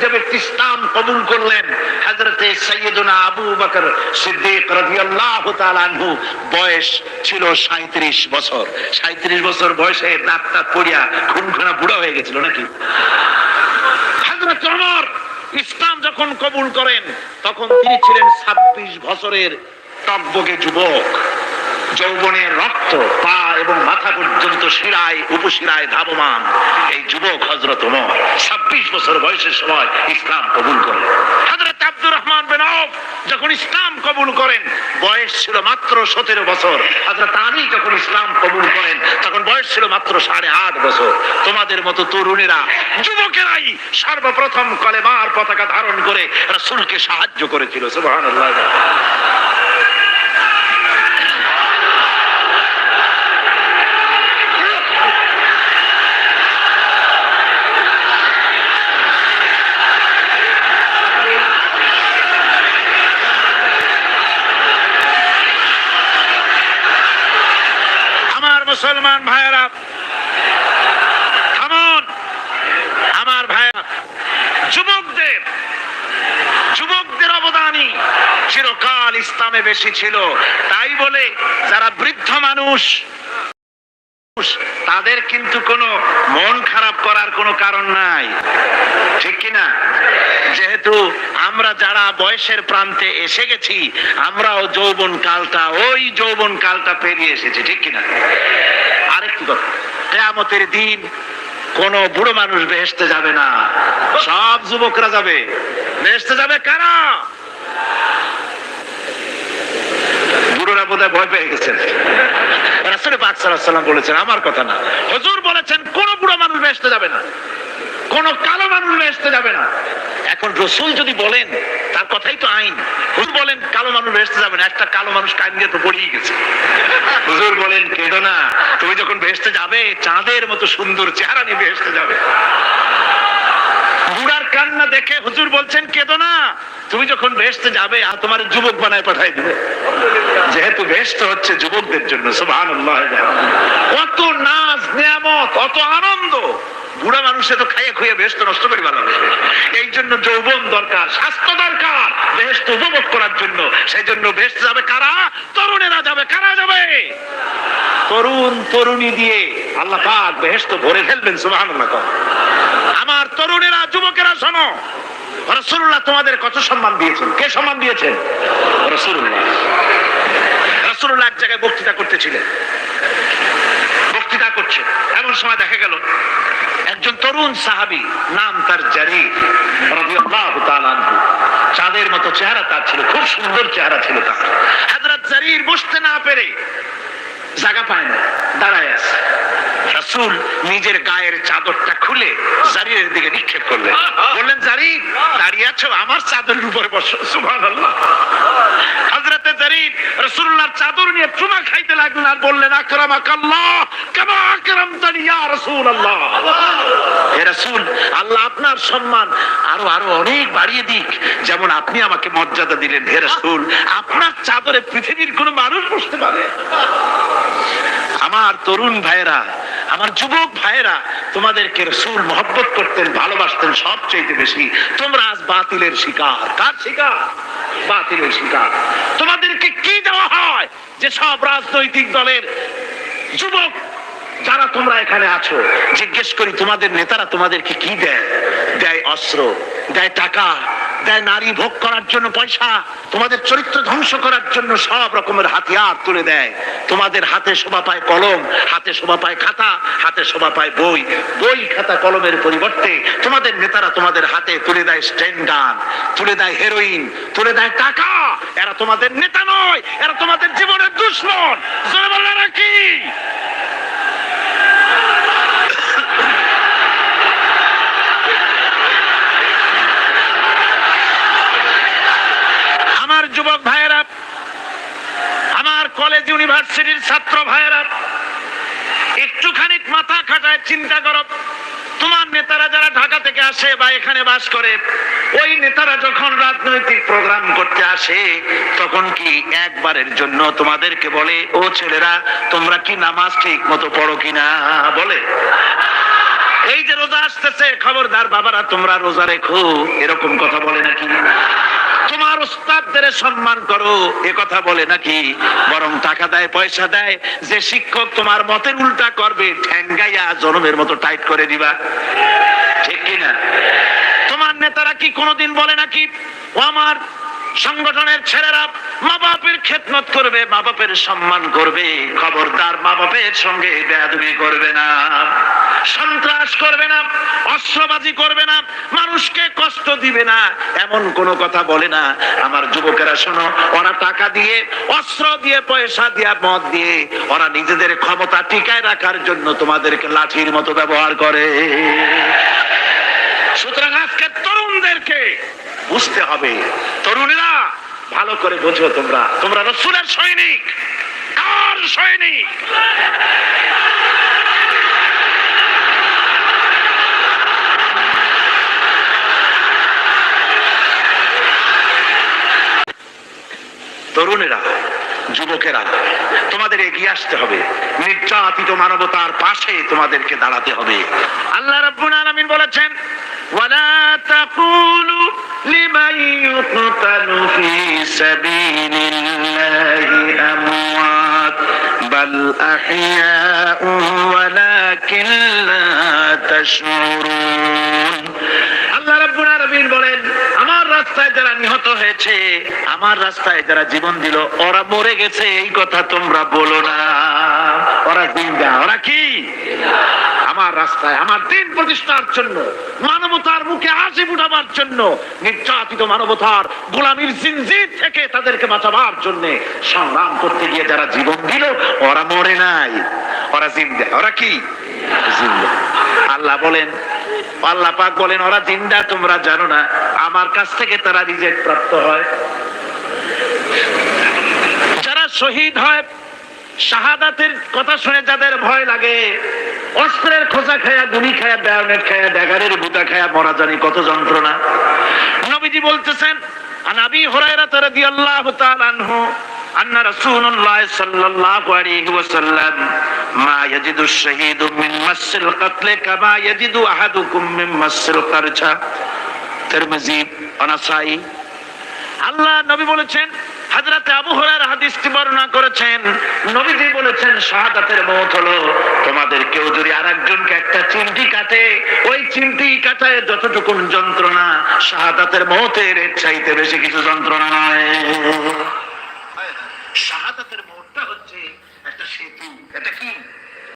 যে ব্যক্তি ইসলাম কবুল করলেন। হযরতে সৈয়দনা আবু বকর সিদ্দিক রাদিয়াল্লাহু তাআলা আনহু। বয়স ছিল 37 বছর। 37 বছর বয়সে দাঁত দাঁত পড়িয়া খুনখুনা বুড়া গেছিল নাকি? হযরত ওমর ইসলাম যখন কবুল করেন, তখন তিনি ছিলেন 26 বছরের টকবগে যুবক। যৌবনের রক্ত, পা এবং মাথা পর্যন্ত শিরায়, উপশিরায় ধাবমান এই যুবক হজরত ওমর। ছাব্বিশ বছর বয়সের সময় ইসলাম কবুল করেন। হজরত আব্দুর রহমান যখন ইসলাম কবুল করেন, বয়স ছিল মাত্র সতেরো বছর। হজরত আলী যখন ইসলাম কবুল করেন, তখন বয়স ছিল মাত্র সাড়ে আট বছর। তোমাদের মতো তরুণেরা, যুবকেরাই সর্বপ্রথম কলেমার পতাকা ধারণ করে রসুলকে সাহায্য করেছিল, সুবহানাল্লাহ আমার মুসলমান ভাইয়েরা। থামুন আমার ভাইয়া যুবকদের যুবকদের অবদানই চিরকাল ইসলামে বেশি ছিল। তাই বলে যারা বৃদ্ধ মানুষ, তাদের কিন্তু কোনো মন খারাপ করার কোনো কারণ নাই। ঠিক কিনা? যেহেতু আমরা যারা বয়সের প্রান্তে এসে গেছি, আমরাও যৌবন কালটা, ওই যৌবন কালটা পেরিয়ে এসেছি, ঠিক কিনা? আরেকটি কেয়ামতের দিন কোন বুড়ো মানুষ বেহেসতে যাবে না। সব যুবকরা যাবে। বেহেসতে যাবে কারা? বুড়োরা বোধহয় ভয় পেয়ে গেছেন। রাসূল পাক বলেছেন, আমার কথা না। হজুর বলেছেন, কোন বুড়ো মানুষ বেহেশতে যাবে না। কোন কালো মানুষ বেসতে যাবে না। এখন রসুল যদি বলেন, তার কথাই তো আইন। হুজুর বলেন, কালো মানুষ বেসতে যাবে না, একটা কালো মানুষ কান দিয়ে তো পড়িয়ে গেছে। হুজুর বলেন, কেঁদো না, তুমি যখন বেসতে যাবে, চাঁদের মতো সুন্দর চেহারা নিয়ে বেসতে যাবে। দেখে হুজুর বলছেন, কেঁদো না। তুমি যখন বেহেশতে যাবে আর তোমার যুবক বানায় পাঠাই দিবে। যেহেতু বেহেশত হচ্ছে যুবকদের জন্য, সুবহানাল্লাহ। কত নাচ নিয়ামত, কত আনন্দ। বুড়া মানুষে তো খাইয়ে খুঁয়ে বেহেশত নষ্ট করে ভালোবাসে এই জন্য যৌবন দরকার, স্বাস্থ্য দরকার বেহেশত উপভোগ করার জন্য। সেই জন্য বেহেশতে যাবে কারা? তরুণেরা যাবে, কারা যাবে? তরুণ, তরুণী দিয়ে আল্লাহ পাক বেহেশত ভরে ফেলবেন, সুবহানাল্লাহ কও। আমার তরুণেরা যুবকেরা শোনো রসুল্লাহ তোমাদের কত সম্মান দিয়েছেন? কে সম্মান দিয়েছেন? রসুল্লাহ। রসুল্লাহ এক জায়গায় বক্তৃতা করতেছিলেন। বক্তৃতা করছে। এমন সময় দেখা গেল, একজন তরুণ সাহাবী, নাম তার জারি। চাঁদের মতো চেহারা তার ছিল, খুব সুন্দর চেহারা ছিল তার। হযরত জারির বসতে না পেরে জায়গা পায় না, দাঁড়ায় আছে। রাসূল নিজের গায়ের চাদরটা খুলে দিকে নিক্ষেপ করলেন বললেন দাঁড়িয়ে আছো আমার চাদরের উপরে বসো। জারির রাসূলুল্লাহর চাদর নিয়ে চুমা খাইতে লাগলেন আর বললেন আকরামাকাল্লাহ কামা আকরামতানি ইয়া রাসূলুল্লাহ। হে রাসূল আল্লাহ আপনার সম্মান আরও আরও অনেক বাড়িয়ে দিক। যেমন আপনি আমাকে মর্যাদা দিলেন হে রাসূল আপনার চাদরে পৃথিবীর কোনো মানুষ বসতে পারে। আমার তরুণ ভাইয়েরা আমার যুবক ভাইয়েরা, তোমাদেরকে রসুল মহব্বত করতেন, ভালোবাসতেন সবচেয়ে বেশি। তোমরা আজ বাতিলের শিকার। কার শিকার? বাতিলের শিকার। তোমাদেরকে কি দেওয়া হয় যে সব রাজনৈতিক দলের যুবক, যারা তোমরা এখানে আছো, জিজ্ঞেস করি তোমাদের নেতারা তোমাদেরকে কি দেয়? দেয় অস্ত্র, দেয় টাকা দেয় নারী ভোগ করার জন্য পয়সা, তোমাদের চরিত্র ধ্বংস করার জন্য সব রকমের হাতিয়ার তুলে দেয়। তোমাদের হাতে শোভা পায় কলম, হাতে শোভা পায় খাতা, হাতে শোভা পায় বই। বই, খাতা, কলমের পরিবর্তে তোমাদের নেতারা তোমাদের হাতে তুলে দেয় স্ট্যান্ড গান তুলে দেয় হেরোইন, তুলে দেয় টাকা। এরা তোমাদের নেতা নয়, এরা তোমাদের জীবনের দুশ্মন। জোরে বললে নাকি আমার যুবক ভাইয়েরা আমার কলেজ ইউনিভার্সিটির ছাত্র ভাইয়েরা, একটুখানি মাথা খাটায় চিন্তা করো। তোমার নেতারা যারা ঢাকা থেকে আসে বা এখানে বাস করে, ওই নেতারা যখন রাজনৈতিক প্রোগ্রাম করতে আসে, তখন কি একবারের জন্য তোমাদেরকে বলে, ও ছেলেরা, তোমরা কি নামাজ ঠিক মতো পড়ো কিনা? বলে। এই যে রোজা আসতেছে, খবরদার বাবারা, তোমরা রোজা রেখো, এরকম কথা বলে নাকি? তোমার উস্তাদদের সম্মান করো। এ কথা বলে নাকি? বরং টাকা দেয়, পয়সা দেয়। যে শিক্ষক তোমার মতের উল্টা করবে, ঠ্যাঙ্গাইয়া জনমের মতো টাইট করে দিবা। ঠিক কিনা? তোমার নেতারা কি কোনোদিন বলে নাকি, ও আমার সংগঠনের ছেলেরা মা বাপের খেদমত করবে মা বাপের সম্মান করবে, খবরদার মা বাপের সঙ্গে বেয়াদবি করবে না, সন্ত্রাস করবে না অস্ত্রবাজি করবে না, মানুষকে কষ্ট দিবে না। এমন কোনো কথা বলে না। আমার যুবকেরা, শোনো, ওরা টাকা দিয়ে, অস্ত্র দিয়ে, পয়সা দিয়ে, মদ দিয়ে, ওরা নিজেদের ক্ষমতা টিকায় রাখার জন্য তোমাদেরকে লাঠির মতো ব্যবহার করে। সুতরাং আজকে তরুণদেরকে বুঝতে হবে, তরুণেরা, ভালো করে বোঝো তোমরা। তোমরা রসুলের সৈনিক কার সৈনিক। তরুণেরা, যুবকেরা, তোমাদের এগিয়ে আসতে হবে। নির্যাতিত মানবতার পাশে তোমাদেরকে দাঁড়াতে হবে। আল্লাহ রাব্বুল আলামিন বলেছেন, ওয়ালা তাকুলু লিমান আল্লাহ রাব্বুল আলামিন বলেন আমার রাস্তায় যারা নিহত হয়েছে, আমার রাস্তায় যারা জীবন দিল, ওরা মরে গেছে, এই কথা তোমরা বলো না। ওরা জিন্দা ওরা কি? আমার রাস্তায়, আমার দিন প্রতিষ্ঠার জন্য, মানবতার মুখে হাসি ফুটাবার জন্য, নির্যাতিত মানবতার গোলামীর জিনজির থেকে তাদেরকে বাঁচাবার জন্য সংগ্রাম করতে গিয়ে যারা জীবন দিল, ওরা মরে নাই। ওরা জিন্দা, ওরা কি? জিন্দা। আল্লাহ বলেন আল্লাপাক বলেন, ওরা জিন্দা তোমরা জানো না। আমার কাছ থেকে তারা রিজেক্ট প্রাপ্ত হয়। যারা শহীদ হয়, শাহাদাতের কথা শুনে যাদের ভয় লাগে, অস্ত্রের খোঁজা খায়া, গুলি খায়া ব্যায়ামের খায়া ব্যাগারের বুটা খায়া, মরা জানি কত যন্ত্রণা। নবীজি বলতেছেন আনাবি হরাইরা তারা দিয়ে আল্লাহ তাআলা ان رسول الله صلى الله عليه وسلم ما يجد الشهيد من مس القتل كما يجد احدكم من مس القرشة তিরমিজি অনাসাই আল্লাহ নবী বলেছেন হাজরাতে আবু হুরায়রা হাদিসটি বর্ণনা করেছেন নবীজি বলেছেন শাহাদাতের মৌত হলো তোমাদের কেউ যদি আরেকজনকে একটা চিমটি কাটে ওই চিমটি কাটায় যতটুকু যন্ত্রণা শাহাদাতের মৌতের এর চাইতে বেশি কিছু যন্ত্রণা নয় শাহাদাতের মৌতটা হচ্ছে একটা সেতু। এটা কি?